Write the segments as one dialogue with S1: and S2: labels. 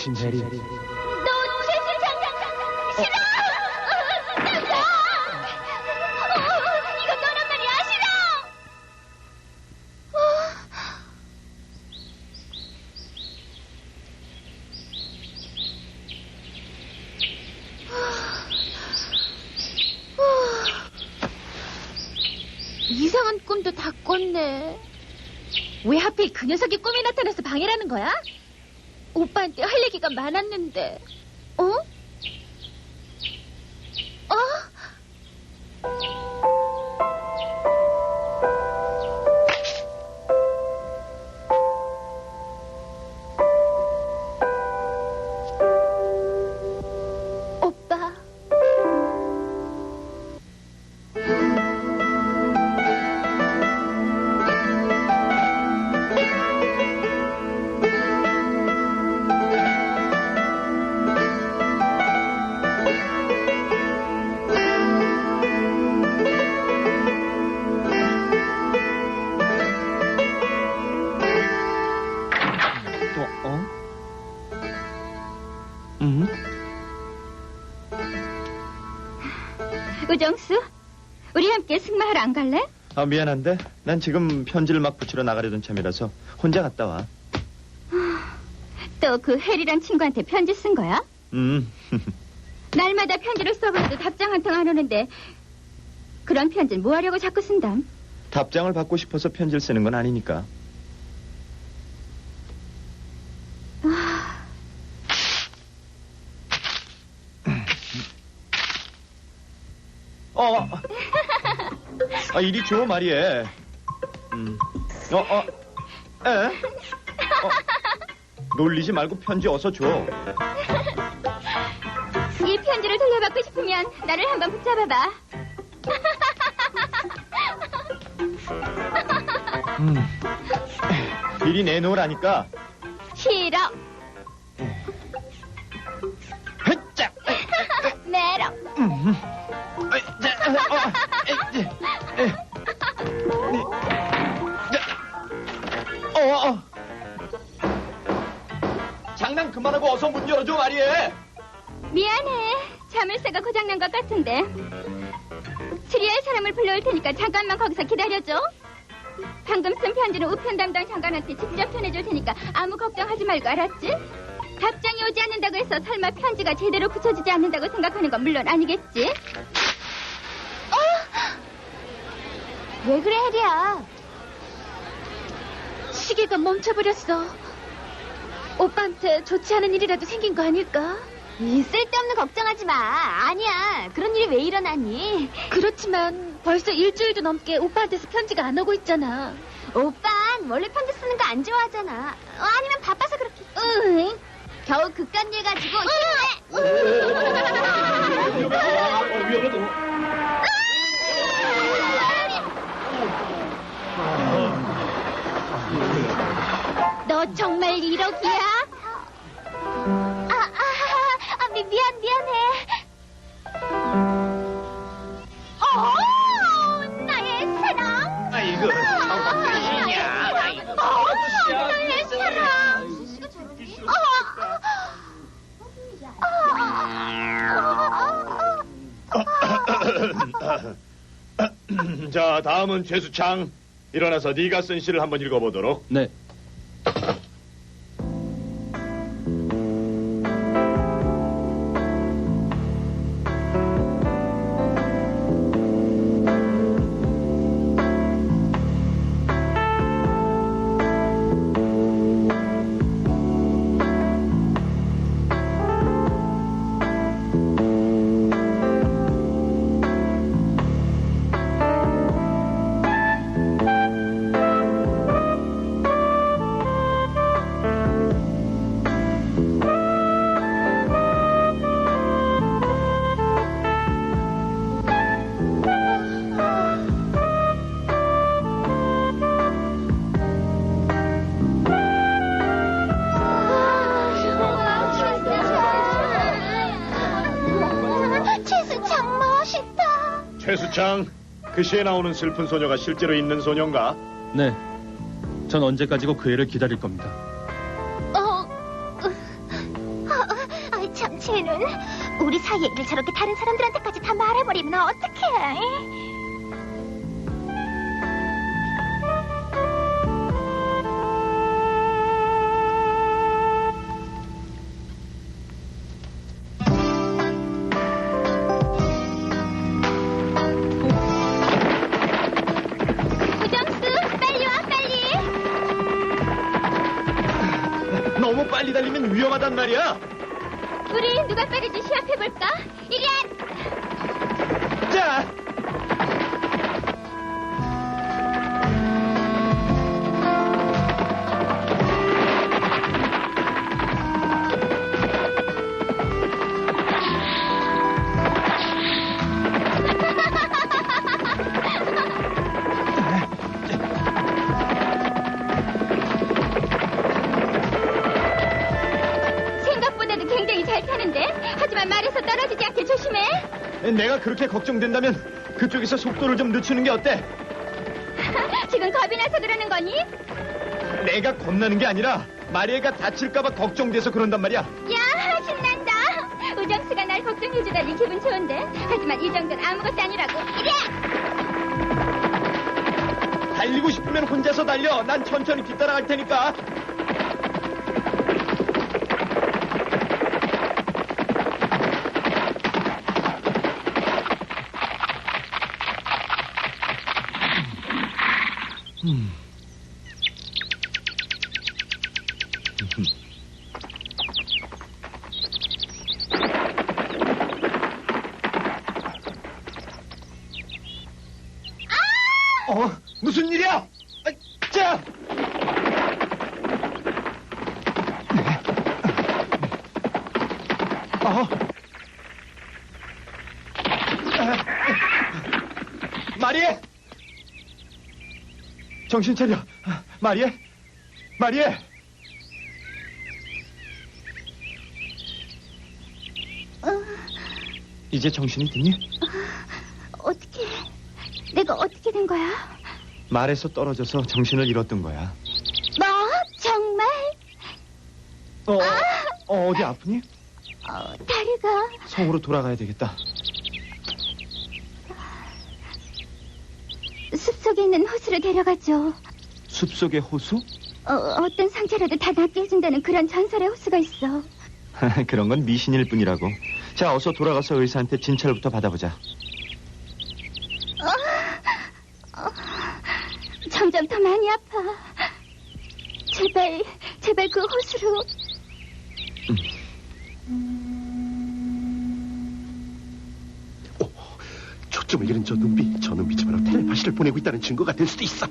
S1: 미친 해리.
S2: 너 최수창 싫 많았는데. 우정수, 우리 함께 승마하러 안 갈래?
S1: 아 미안한데 난 지금 편지를 막 붙이러 나가려던 참이라서 혼자 갔다 와.
S2: 또그 혜리란 친구한테 편지 쓴 거야?
S1: 음.
S2: 날마다 편지를 써봐도 답장 한 통 안 오는데 그런 편지를 뭐 하려고 자꾸 쓴담?
S1: 답장을 받고 싶어서 편지를 쓰는 건 아니니까. 어. 아, 이리 줘, 말이에. 음. 어, 어. 에? 어. 놀리지 말고 편지 어서 줘.
S2: 이 편지를 돌려받고 싶으면 나를 한번 붙잡아봐.
S1: 음. 이리 내놓으라니까.
S2: 싫어. 담당 장관한테 직접 전해줄 테니까 아무 걱정하지 말고 알았지? 답장이 오지 않는다고 해서 설마 편지가 제대로 붙여지지 않는다고 생각하는 건 물론 아니겠지? 어? 왜 그래, 혜리야? 시계가 멈춰버렸어. 오빠한테 좋지 않은 일이라도 생긴 거 아닐까? 이 쓸데없는 걱정하지 마. 아니야. 그런 일이 왜 일어났니? 그렇지만 벌써 일주일도 넘게 오빠한테서 편지가 안 오고 있잖아. 오 빤 원래 편지 쓰는 거 안 좋아하잖아. 어, 아니면 바빠서 그렇게. 응. 겨우 극단 일 가지고 너 정말 이러기야? 아, 아, 아, 미, 미안, 미안해.
S3: 자, 다음은 최수창. 일어나서 네가 쓴 시를 한번 읽어보도록.
S1: 네.
S2: 최수창,
S3: 그 시에 나오는 슬픈 소녀가 실제로 있는 소녀인가?
S4: 네. 전 언제까지고 그 애를 기다릴 겁니다.
S2: 어,
S5: 당신은 우리 사이의 일을 저렇게 다른 사람들한테까지 다 말해버리면 어떡해?
S1: 그렇게 걱정된다면 그쪽에서 속도를 좀 늦추는 게 어때?
S5: 지금 겁이 나서 그러는 거니?
S1: 내가 겁나는 게 아니라 마리에가 다칠까봐 걱정돼서 그런단 말이야.
S5: 야, 신난다. 우정수가 날 걱정해주다니 기분 좋은데? 하지만 이 정도는 아무것도 아니라고. 와!
S1: 달리고 싶으면 혼자서 달려. 난 천천히 뒤따라갈 테니까. 어? 무슨 일이야? 아, 자! 어? 아, 마리에! 정신 차려. 마리에? 마리에! 이제 정신이 드니?
S5: 어떻게, 내가 어떻게 된 거야?
S1: 말에서 떨어져서 정신을 잃었던 거야.
S5: 뭐? 정말?
S1: 어, 어, 어디 아프니?
S5: 어, 다리가.
S1: 성으로 돌아가야 되겠다.
S5: 숲속에 있는 호수로 데려가죠.
S1: 숲속의 호수?
S5: 어, 어떤 상처라도 다 낫게 해준다는 그런 전설의 호수가 있어.
S1: 그런 건 미신일 뿐이라고. 자, 어서 돌아가서 의사한테 진찰부터 받아보자.
S5: 점점 더 많이 아파. 제발, 제발 그 호수로.
S4: 초점을 잃은 저 눈빛, 저 눈빛이 바로 텔레파시를 보내고 있다는 증거가 될 수도 있어.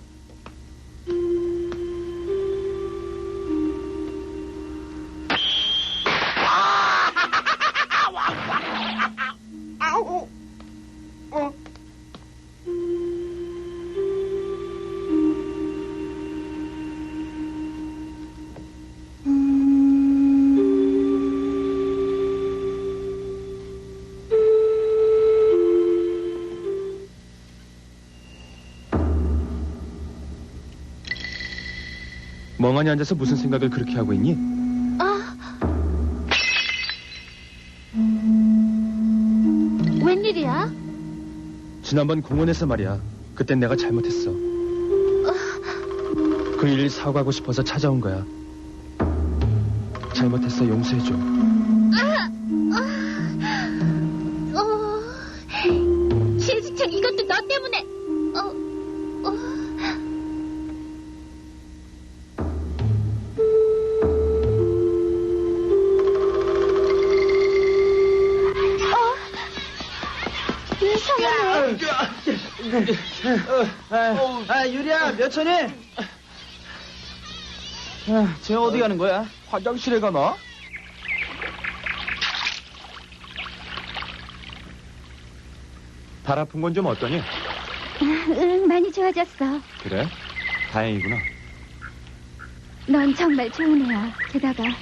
S1: 멍하니 앉아서 무슨 생각을 그렇게 하고 있니?
S5: 아. 웬일이야?
S1: 지난번 공원에서 말이야. 그땐 내가 잘못했어. 그 일 사과하고 싶어서 찾아온 거야. 잘못했어. 용서해줘.
S5: 이상하네.
S6: 아, 유리야, 몇 천이? 아, 쟤 어디 가는 거야?
S1: 화장실에 가나? 발 아픈 건 좀 어떠니?
S5: 응, 많이 좋아졌어.
S1: 그래? 다행이구나.
S5: 넌 정말 좋은 애야. 게다가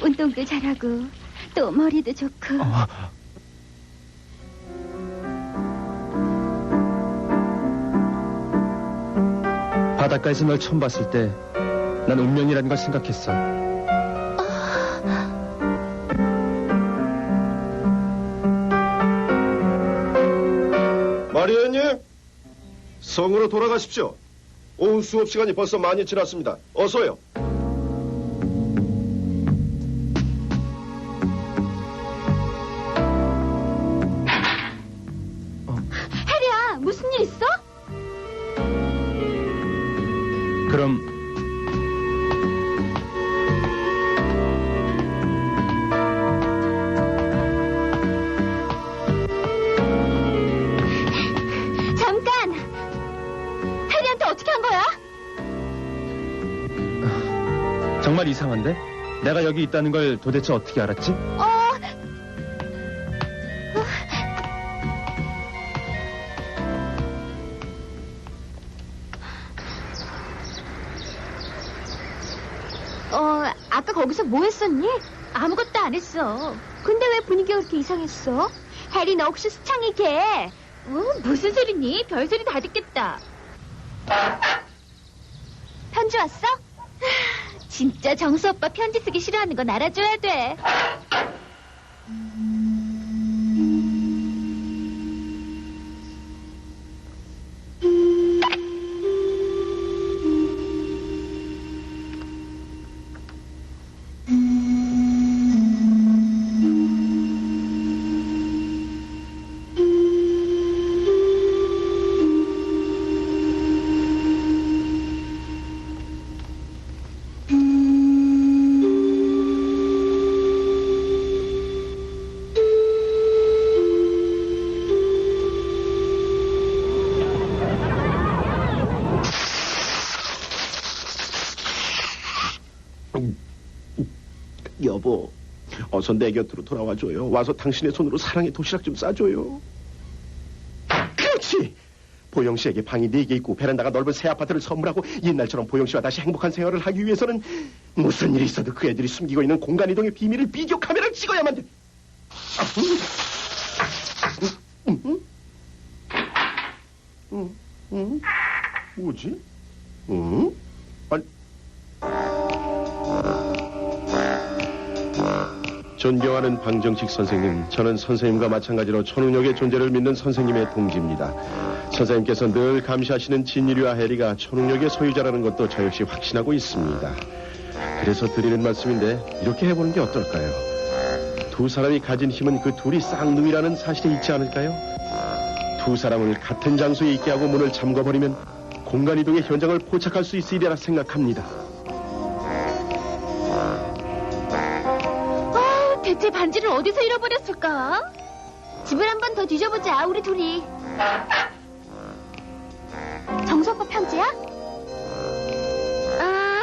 S5: 운동도 잘하고 또 머리도 좋고.
S1: 어, 바닷가에서 널 처음 봤을 때 난 운명이라는 걸 생각했어.
S4: 마리언님, 성으로 돌아가십시오. 오후 수업 시간이 벌써 많이 지났습니다. 어서요.
S1: 그럼
S2: 잠깐! 해리한테 어떻게 한 거야?
S1: 정말 이상한데? 내가 여기 있다는 걸 도대체 어떻게 알았지?
S2: 어, 아까 거기서 뭐 했었니? 아무것도 안 했어. 근데 왜 분위기가 그렇게 이상했어? 해리, 너 혹시 수창이 걔? 어, 무슨 소리니? 별소리 다 듣겠다. 편지 왔어? 하, 진짜 정수 오빠 편지 쓰기 싫어하는 건 알아줘야 돼.
S4: 어서 내 곁으로 돌아와줘요. 와서 당신의 손으로 사랑의 도시락 좀 싸줘요. 그렇지! 보영 씨에게 방이 네 개 있고 베란다가 넓은 새 아파트를 선물하고 옛날처럼 보영 씨와 다시 행복한 생활을 하기 위해서는 무슨 일이 있어도 그 애들이 숨기고 있는 공간 이동의 비밀을 비디오 카메라를 찍어야만 돼. 아, 음, 음, 음, 음, 뭐지? 음? 존경하는 방정식 선생님, 저는 선생님과 마찬가지로 천운역의 존재를 믿는 선생님의 동지입니다. 선생님께서 늘 감시하시는 진일이와 해리가 천운역의 소유자라는 것도 저 역시 확신하고 있습니다. 그래서 드리는 말씀인데 이렇게 해보는 게 어떨까요? 두 사람이 가진 힘은 그 둘이 쌍둥이라는 사실에 있지 않을까요? 두 사람을 같은 장소에 있게 하고 문을 잠궈버리면 공간 이동의 현장을 포착할 수 있으리라 생각합니다.
S2: 를 어디서 잃어버렸을까? 집을 한 번 더 뒤져보자, 우리 둘이. 정수 오빠 편지야? 아,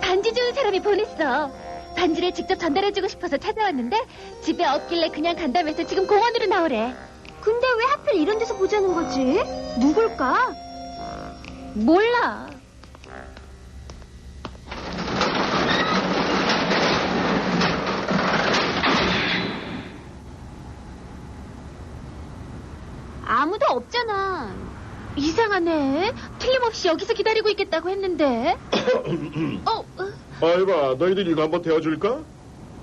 S2: 반지 주는 사람이 보냈어. 반지를 직접 전달해주고 싶어서 찾아왔는데 집에 없길래 그냥 간다면서 지금 공원으로 나오래. 근데 왜 하필 이런 데서 보자는 거지? 누굴까? 몰라. 아무도 없잖아. 이상하네. 틀림없이 여기서 기다리고 있겠다고 했는데. 어, 어,
S4: 아이봐, 너희들 이거 한번 데워줄까?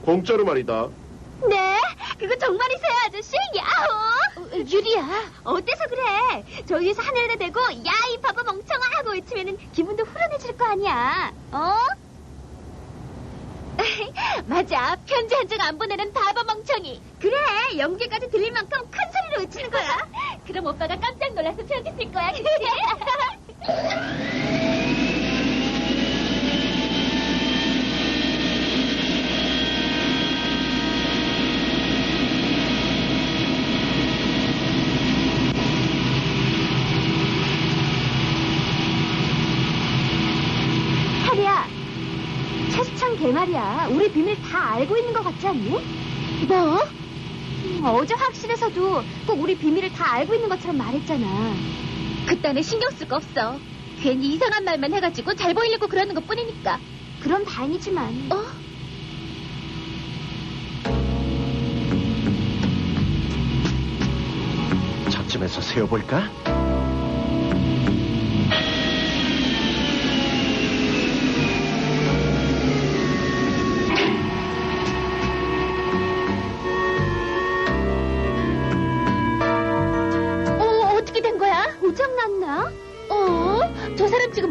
S4: 공짜로 말이다.
S2: 네? 그거 정말이세요, 아저씨? 야호! 어, 유리야. 어때서 그래? 저 위에서 하늘에다 대고, 야, 이 바보 멍청아! 하고 외치면은 기분도 후련해질 거 아니야. 어? 맞아. 편지 한 장 안 보내는 바보 멍청이. 그래. 연기까지 들릴 만큼 큰 소리로 외치는 거야. 그럼 오빠가 깜짝 놀라서 편지 쓸 거야. 그치? 말이야. 우리 비밀 다 알고 있는 것 같지 않니? 뭐? 음, 어제 확실해서도 꼭 우리 비밀을 다 알고 있는 것처럼 말했잖아. 그딴에 신경 쓸 거 없어. 괜히 이상한 말만 해가지고 잘 보이려고 그러는 것 뿐이니까. 그럼 다행이지만. 어?
S4: 저쯤에서 세워볼까?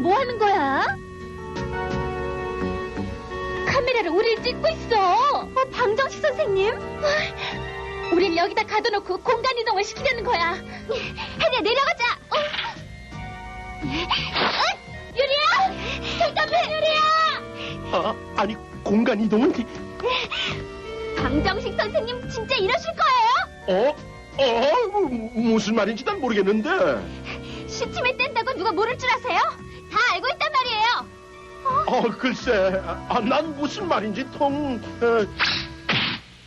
S2: 뭐 하는 거야? 카메라로 우리를 찍고 있어. 어, 방정식 선생님? 우릴 여기다 가둬놓고 공간 이동을 시키려는 거야. 혜리야, 내려가자. 어? 어? 유리야! 잠깐만, 유리야!
S4: 아, 아니 공간 이동은
S2: 방정식 선생님 진짜 이러실 거예요?
S4: 어? 어? 무- 무슨 말인지 난 모르겠는데.
S2: 시침을 뗀다고 누가 모를 줄 아세요? 다 알고 있단 말이에요.
S4: 어, 글쎄, 아, 난 무슨 말인지 통.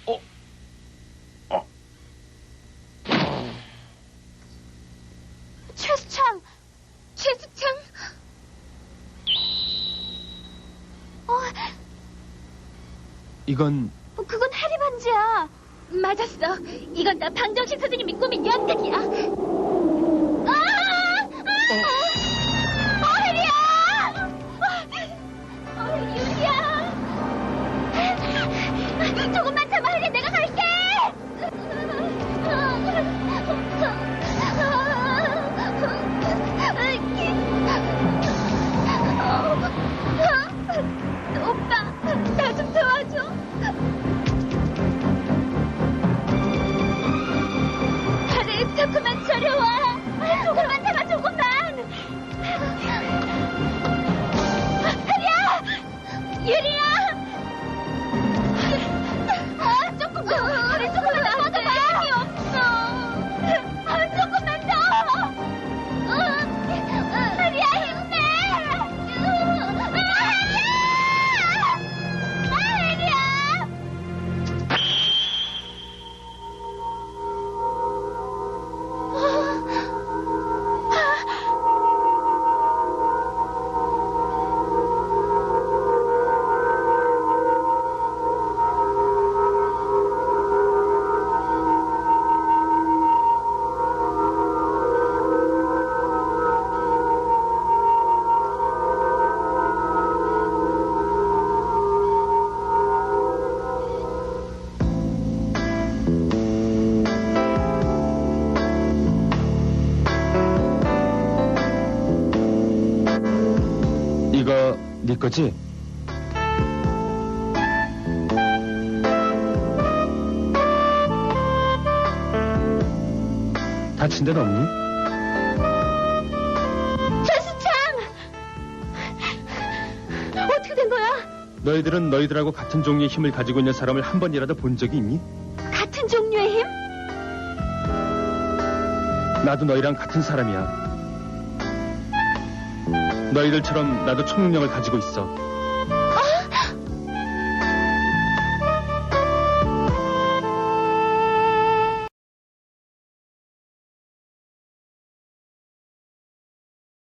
S4: 어, 어, 어,
S2: 최수창! 최수창! 어,
S7: 이건
S2: 그건 해리 반지야. 맞았어. 이건 다 방정식 선생님이 꾸민 연극이야.
S7: 네 거지? 다친 데는 없니?
S2: 최수창! 어떻게 된 거야?
S7: 너희들은 너희들하고 같은 종류의 힘을 가지고 있는 사람을 한 번이라도 본 적이 있니?
S2: 같은 종류의 힘?
S7: 나도 너희랑 같은 사람이야. 너희들처럼 나도 초능력을 가지고 있어.